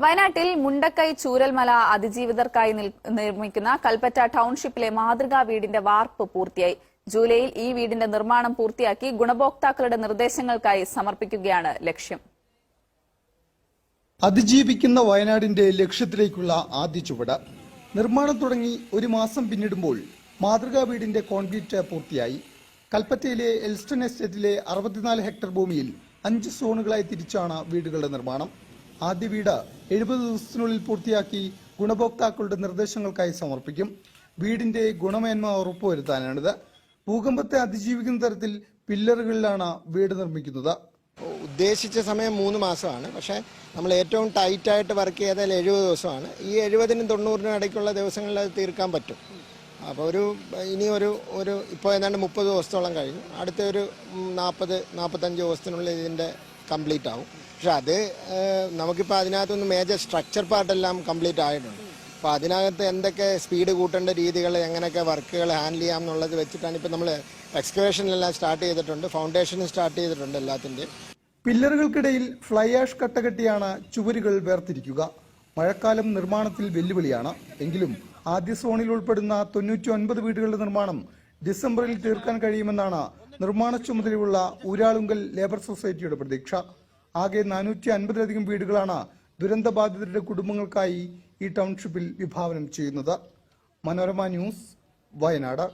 വയനാട്ടിൽ മുണ്ടക്കൈ ചൂരൽമല അതിജീവിതർക്കായി നിർമ്മിക്കുന്ന കൽപ്പറ്റ ടൌൺഷിപ്പിലെ മാതൃകാ വീടിന്റെ വാർപ്പ് പൂർത്തിയായി. ജൂലൈയിൽ ഈ വീടിന്റെ നിർമ്മാണം പൂർത്തിയാക്കി ഗുണഭോക്താക്കളുടെ നിർദ്ദേശങ്ങൾക്കായി സമർപ്പിക്കുകയാണ് ലക്ഷ്യം. അതിജീവിക്കുന്ന വയനാടിന്റെ ലക്ഷ്യത്തിലേക്കുള്ള ആദ്യ ചുവട്. നിർമ്മാണം തുടങ്ങി ഒരു മാസം പിന്നിടുമ്പോൾ മാതൃകാ വീടിന്റെ കോൺക്രീറ്റ് പൂർത്തിയായി. കൽപ്പറ്റയിലെ എൽസ്റ്റൺ എസ്റ്റേറ്റിലെ അറുപത്തിനാല് ഹെക്ടർ ഭൂമിയിൽ അഞ്ച് സോണുകളായി തിരിച്ചാണ് വീടുകളുടെ നിർമ്മാണം. ആദ്യ വീട് എഴുപത് ദിവസത്തിനുള്ളിൽ പൂർത്തിയാക്കി ഗുണഭോക്താക്കളുടെ നിർദ്ദേശങ്ങൾക്കായി സമർപ്പിക്കും. വീടിന്റെ ഗുണമേന്മ ഉറപ്പുവരുത്താനാണിത്. ഭൂകമ്പത്തെ അതിജീവിക്കുന്ന തരത്തിൽ പില്ലറുകളിലാണ് വീട് നിർമ്മിക്കുന്നത്. ഉദ്ദേശിച്ച സമയം മൂന്ന് മാസമാണ്. പക്ഷേ നമ്മൾ ഏറ്റവും ടൈറ്റായിട്ട് വർക്ക് ചെയ്താൽ എഴുപത് ദിവസമാണ്. ഈ എഴുപതിനും തൊണ്ണൂറിനും ഇടയ്ക്കുള്ള ദിവസങ്ങളിൽ അത് തീർക്കാൻ പറ്റും. അപ്പോൾ ഒരു ഇനി ഒരു ഒരു ഇപ്പോൾ ഏതാണ്ട് മുപ്പത് ദിവസത്തോളം കഴിഞ്ഞു. അടുത്ത ഒരു നാൽപ്പത് നാൽപ്പത്തഞ്ച് ദിവസത്തിനുള്ളിൽ ഇതിന്റെ കംപ്ലീറ്റ് ആവും. പക്ഷെ അത് നമുക്കിപ്പോൾ അതിനകത്തൊന്ന് മേജർ സ്ട്രക്ചർ പാർട്ടെല്ലാം കംപ്ലീറ്റ് ആയിട്ടുണ്ട്. അപ്പോൾ അതിനകത്ത് എന്തൊക്കെ സ്പീഡ് കൂട്ടേണ്ട രീതികൾ എങ്ങനെയൊക്കെ വർക്കുകൾ ഹാൻഡിൽ ചെയ്യാം എന്നുള്ളത് വെച്ചിട്ടാണ് ഇപ്പോൾ നമ്മൾ എക്സ്കവേഷനിലെല്ലാം സ്റ്റാർട്ട് ചെയ്തിട്ടുണ്ട്. ഫൗണ്ടേഷനും സ്റ്റാർട്ട് ചെയ്തിട്ടുണ്ട് എല്ലാത്തിന്റെയും പില്ലറുകൾക്കിടയിൽ ഫ്ലൈ ആഷ് കട്ടകെട്ടിയാണ് ചുവരുകൾ വേർതിരിക്കുക. മഴക്കാലം നിർമ്മാണത്തിൽ വെല്ലുവിളിയാണ്. എങ്കിലും ആദ്യ സോണിൽ ഉൾപ്പെടുന്ന തൊണ്ണൂറ്റി ഒൻപത് വീടുകളുടെ നിർമ്മാണം ഡിസംബറിൽ തീർക്കാൻ കഴിയുമെന്നാണ് നിർമ്മാണ ചുമതലയുള്ള ഊരാളുങ്കൽ ലേബർ സൊസൈറ്റിയുടെ പ്രതീക്ഷ. ആകെ നാനൂറ്റി അൻപതിലധികം വീടുകളാണ് ദുരന്ത ബാധിതരുടെ കുടുംബങ്ങൾക്കായി ഈ ടൗൺഷിപ്പിൽ വിഭാവനം ചെയ്യുന്നത്. മനോരമ ന്യൂസ് വയനാട്.